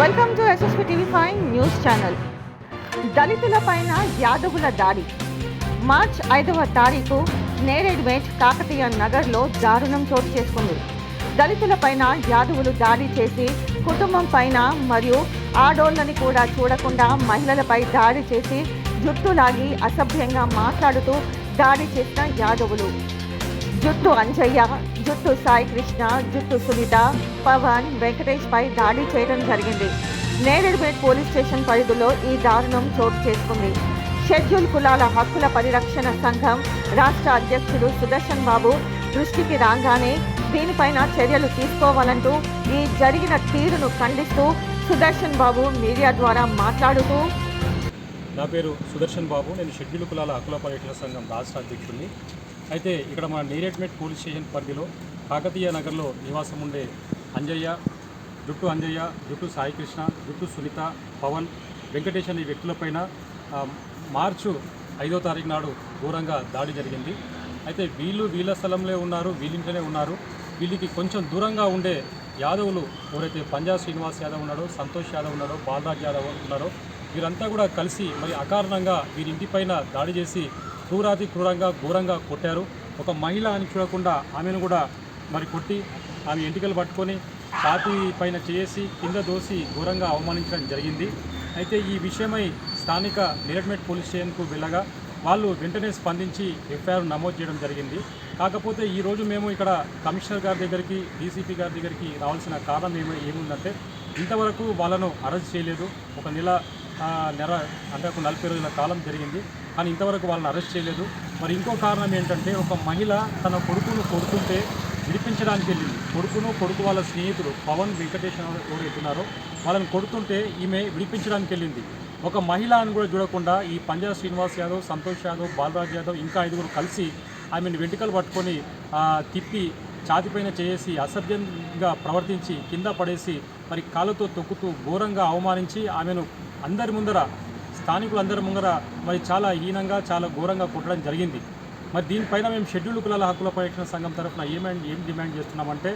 Welcome SSP TV five news channel దళితుల పైన యాదవుల దాడి. మార్చ్ ఐదవ తారీఖు నేరేడ్మేట్ కాకతీయ నగర్లో దారుణం చోటు చేసుకుంది. దళితుల పైన యాదవులు దాడి చేసి కుటుంబం పైన మరియు ఆడోళ్ళని కూడా చూడకుండా మహిళలపై దాడి చేసి జుట్టు లాగి అసభ్యంగా మాట్లాడుతూ దాడి చేసిన యాదవులు. జుట్టు అంజయ్య జుట్టు సాయి కృష్ణ జుట్టు సునీత పవన్ వెంకటేష్ పై దాడి చేయడం జరిగింది. నేరేడుపేట్ పోలీస్ స్టేషన్ పరిధిలో ఈ దారుణం చోటు చేసుకుంది. షెడ్యూల్ కులాల హక్కుల పరిరక్షణ సంఘం రాష్ట్ర అధ్యక్షుడు సుదర్శన్ బాబు దృష్టికి రాగానే దీనిపైన చర్యలు తీసుకోవాలంటూ ఈ జరిగిన తీరును ఖండిస్తూ సుదర్శన్ బాబు మీడియా ద్వారా మాట్లాడుతూ నా పేరు సుదర్శన్ బాబు. నేను షెడ్యూల్ కులాల హక్కుల పరిరక్షణ సంఘం రాష్ట్ర అధ్యక్షుడిని. అయితే ఇక్కడ మన నేరేట్మెట్ పోలీస్ స్టేషన్ పరిధిలో కాకతీయ నగర్లో నివాసం ఉండే అంజయ్య జుట్టు అంజయ్య జుట్టు సాయికృష్ణ జుట్టు సునీత పవన్ వెంకటేష్ అనే వ్యక్తులపైన మార్చు ఐదో తారీఖు నాడు ఘోరంగా దాడి జరిగింది. అయితే వీళ్ళు వీళ్ళ స్థలంలో ఉన్నారు వీళ్ళింట్లోనే ఉన్నారు. వీళ్ళకి కొంచెం దూరంగా ఉండే యాదవులు ఎవరైతే పంజాబ్ శ్రీనివాస్ యాదవ్ ఉన్నాడో సంతోష్ యాదవ్ ఉన్నాడో బాలరాజ్ యాదవ్ ఉన్నారో వీరంతా కూడా కలిసి మరి అకారణంగా వీరింటిపైన దాడి చేసి క్రూరాతి క్రూరంగా ఘోరంగా కొట్టారు. ఒక మహిళ అని చూడకుండా ఆమెను కూడా మరి కొట్టి ఆమె ఎంటికలు పట్టుకొని ఛాతీ పైన చేసి కింద దోసి ఘోరంగా అవమానించడం జరిగింది. అయితే ఈ విషయమై స్థానిక నిరడ్మెట్ పోలీస్ స్టేషన్కు వెళ్ళగా వాళ్ళు వెంటనే స్పందించి ఎఫ్ఐఆర్ నమోదు చేయడం జరిగింది. కాకపోతే ఈరోజు మేము ఇక్కడ కమిషనర్ గారి దగ్గరికి డీసీపీ గారి దగ్గరికి రావాల్సిన కారణం ఏమి ఏముందంటే ఇంతవరకు వాళ్ళను అరెస్ట్ చేయలేదు. ఒక నెల నెల అంటే ఒక నలభై రోజుల కాలం జరిగింది. కానీ ఇంతవరకు వాళ్ళని అరెస్ట్ చేయలేదు. మరి ఇంకో కారణం ఏంటంటే ఒక మహిళ తన కొడుకును కొడుతుంటే విడిపించడానికి వెళ్ళింది. కొడుకును కొడుకు వాళ్ళ స్నేహితుడు పవన్ వెంకటేష్ ఎవరు- వాళ్ళని కొడుతుంటే ఈమె విడిపించడానికి వెళ్ళింది. ఒక మహిళ అని కూడా చూడకుండా ఈ పంజాబ్ శ్రీనివాస్ యాదవ్ సంతోష్ యాదవ్ బాలరాజ్ యాదవ్ ఇంకా ఐదుగురు కలిసి ఆమెను వెంట్రుకలు పట్టుకొని తిప్పి ఛాతిపైన చేసి అసభ్యంగా ప్రవర్తించి కింద పడేసి మరి కాళ్ళతో తొక్కుతూ ఘోరంగా అవమానించి ఆమెను అందరి ముందర స్థానికులందరి ముందర మరి చాలా హీనంగా చాలా ఘోరంగా కొట్టడం జరిగింది. మరి దీనిపైన మేము షెడ్యూల్ కులాల హక్కుల పరిరక్షణ సంఘం తరఫున ఏమైనా ఏం డిమాండ్ చేస్తున్నామంటే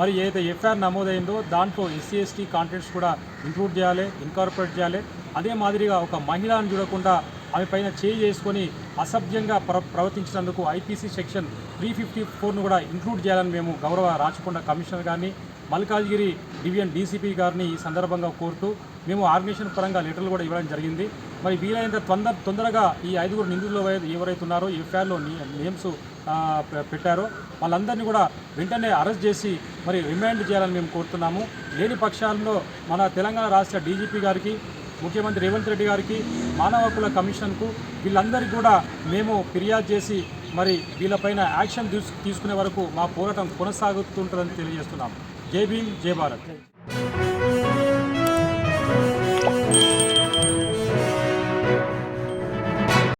మరి ఏదైతే ఎఫ్ఐఆర్ నమోదైందో దాంట్లో ఎస్సీ ఎస్టీ కాంటెంట్స్ కూడా ఇంక్లూడ్ చేయాలి ఇన్కార్పొరేట్ చేయాలి. అదే మాదిరిగా ఒక మహిళను చూడకుండా ఆమె పైన చేయి చేసుకొని అసభ్యంగా ప్ర ప్రవర్తించినందుకు ఐపీసీ సెక్షన్ త్రీ ఫిఫ్టీ ఫోర్ను కూడా ఇంక్లూడ్ చేయాలని మేము గౌరవ రాచకొండ కమిషనర్ గారిని మల్కాజ్గిరి డివిజన్ డీసీపీ గారిని ఈ సందర్భంగా కోరుతూ మేము ఆర్గనైజేషన్ పరంగా లెటర్లు కూడా ఇవ్వడం జరిగింది. మరి వీలైనంత తొందర తొందరగా ఈ ఐదుగురు నిందితులు ఎవరైతే ఉన్నారో ఎఫ్ఐఆర్లో నేమ్స్ పెట్టారో వాళ్ళందరినీ కూడా వెంటనే అరెస్ట్ చేసి మరి రిమాండ్ చేయాలని మేము కోరుతున్నాము. లేని పక్షాల్లో మన తెలంగాణ రాష్ట్ర డీజీపీ గారికి ముఖ్యమంత్రి రేవంత్ రెడ్డి గారికి మానవ హక్కుల కమిషన్కు వీళ్ళందరికీ కూడా మేము ఫిర్యాదు చేసి మరి వీళ్ళపైన యాక్షన్ తీసుకునే వరకు మా పోరాటం కొనసాగుతుంటుందని తెలియజేస్తున్నాం. జై భీమ్ జై భారత్.